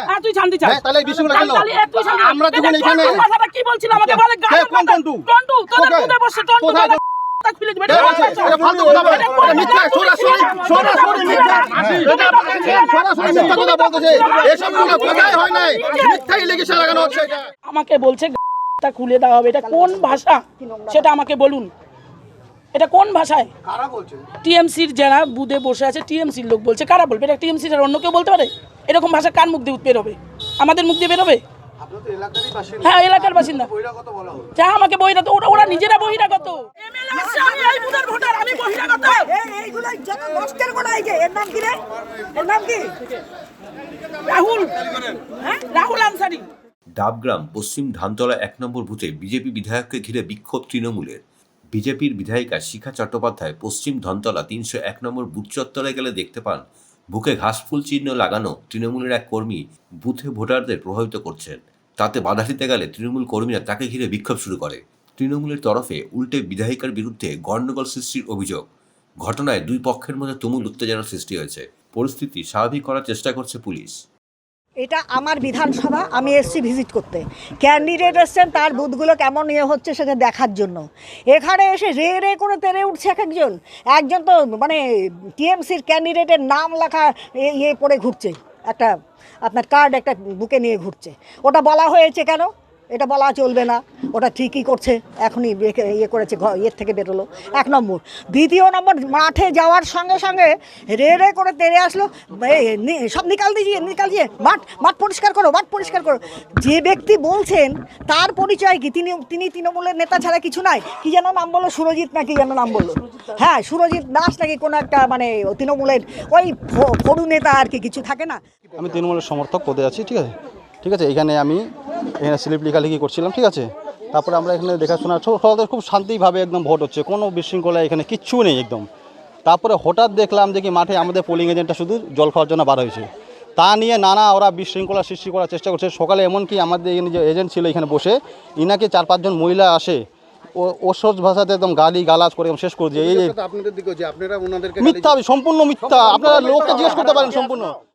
হ্যাঁ তুই শান্তি চাস। হ্যাঁ, তাহলে এই বিষয়গুলো কেন? তাহলে এ তুই শান্তি চাস। আমরা যখন এখানে- টন্টু কি বলছিল? আমাকে বলে। টন্টু? টন্টু? বসে টন্টু হয়। আমাকে বলছে খুলে দেওয়া হবে। এটা কোন ভাষা? সেটা আমাকে বলুন। এটা কোন ভাষায়? টিএমসির যারা বুধে বসে আছে টিএমসির লোক বলছে। কারা বলবে? এটা টিএমসির আর অন্য কেউ বলতে পারে? এরকম ভাষা কার মুখ দিয়ে বেরোবে আমাদের মুখ দিয়ে বেরোবে হ্যাঁ এলাকার বাসিন্দা। যা আমাকে বহিরাগত ওরা ওরা নিজেরা বহিরাগত। আমি এই বুধের ভোটার আমি বহিরাগত। এই এইগুলো যত নষ্টের গোড়া এই যে এর নাম কি রে? এর নাম কি? রাহুল। হ্যাঁ রাহুল আনসারি। ডাবগ্রাম পশ্চিম ধানতলা এক নম্বর বুথে বিজেপি বিধায়ককে ঘিরে বিক্ষোভ তৃণমূলের। বিজেপির বিধায়িকা শিখা চট্টোপাধ্যায় পশ্চিম ধনতলা তিনশো এক নম্বর বুথ চত্বরে গেলে দেখতে পান, বুকে ঘাসফুল চিহ্ন লাগানো তৃণমূলের এক কর্মী বুথে ভোটারদের প্রভাবিত করছেন। তাতে বাধা দিতে গেলে তৃণমূল কর্মীরা তাকে ঘিরে বিক্ষোভ শুরু করে। তৃণমূলের তরফে উল্টে বিধায়িকার বিরুদ্ধে গণ্ডগোল সৃষ্টির অভিযোগ। ঘটনায় দুই পক্ষের মধ্যে তুমুল উত্তেজনার সৃষ্টি হয়েছে। পরিস্থিতি স্বাভাবিক করার চেষ্টা করছে পুলিশ। এটা আমার বিধানসভা, আমি এসছি ভিজিট করতে। ক্যান্ডিডেট এসছেন, তার বুথগুলো কেমন ইয়ে হচ্ছে সেটা দেখার জন্য। এখানে এসে রে রে করে তেরে উঠছে এক একজন। একজন তো মানে টিএমসির ক্যান্ডিডেটের নাম লেখা ইয়ে পড়ে ঘুরছে। একটা আপনার কার্ড একটা বুকে নিয়ে ঘুরছে। ওটা বলা হয়েছে কেন? এটা বলা চলবে না। ওটা ঠিকই করছে, এখনই ইয়ে করেছে ইয়ের থেকে বেরোলো। এক নম্বর। দ্বিতীয় নম্বর, মাঠে যাওয়ার সঙ্গে সঙ্গে রে রে করে তেড়ে আসলো। নি- সব নিকাল দিজিয়ে নিকাল দিয়ে, মাঠ মাঠ পরিষ্কার করো, মাঠ পরিষ্কার করো। যে ব্যক্তি বলছেন, তার পরিচয় কি? তিনি তিনি তৃণমূলের নেতা ছাড়া কিছু নাই? কি যেন নাম বলল? সুরজিৎ নাকি যেন নাম বলল? হ্যাঁ সুরজিৎ দাস নাকি কোনো একটা মানে তৃণমূলের ওই ফরু নেতা আর কি, কিছু থাকে না? আমি তৃণমূলের সমর্থক পদে আছি, ঠিক আছে? ঠিক আছে, এখানে আমি এখানে স্লিপ লেখালেখি করছিলাম ঠিক আছে? তারপরে আমরা এখানে দেখাশোনা সবাই খুব শান্তিভাবে একদম ভোট হচ্ছে কোনো বিশৃঙ্খলা এখানে কিচ্ছু নেই একদম। তারপরে হঠাৎ দেখলাম যে কি মাঠে আমাদের পোলিং এজেন্টটা শুধু জল খাওয়ার জন্য বার হয়েছে। তা নিয়ে নানা ওরা বিশৃঙ্খলা সৃষ্টি করার চেষ্টা করছে। সকালে এমনকি আমাদের এখানে যে এজেন্ট ছিল এখানে বসে ইনাকে চার পাঁচজন মহিলা আসে ও ওসজ ভাষাতে একদম গালি গালাজ করে শেষ করে দিয়ে এই মিথ্যা সম্পূর্ণ মিথ্যা। আপনারা লোককে জিজ্ঞেস করতে পারেন সম্পূর্ণ।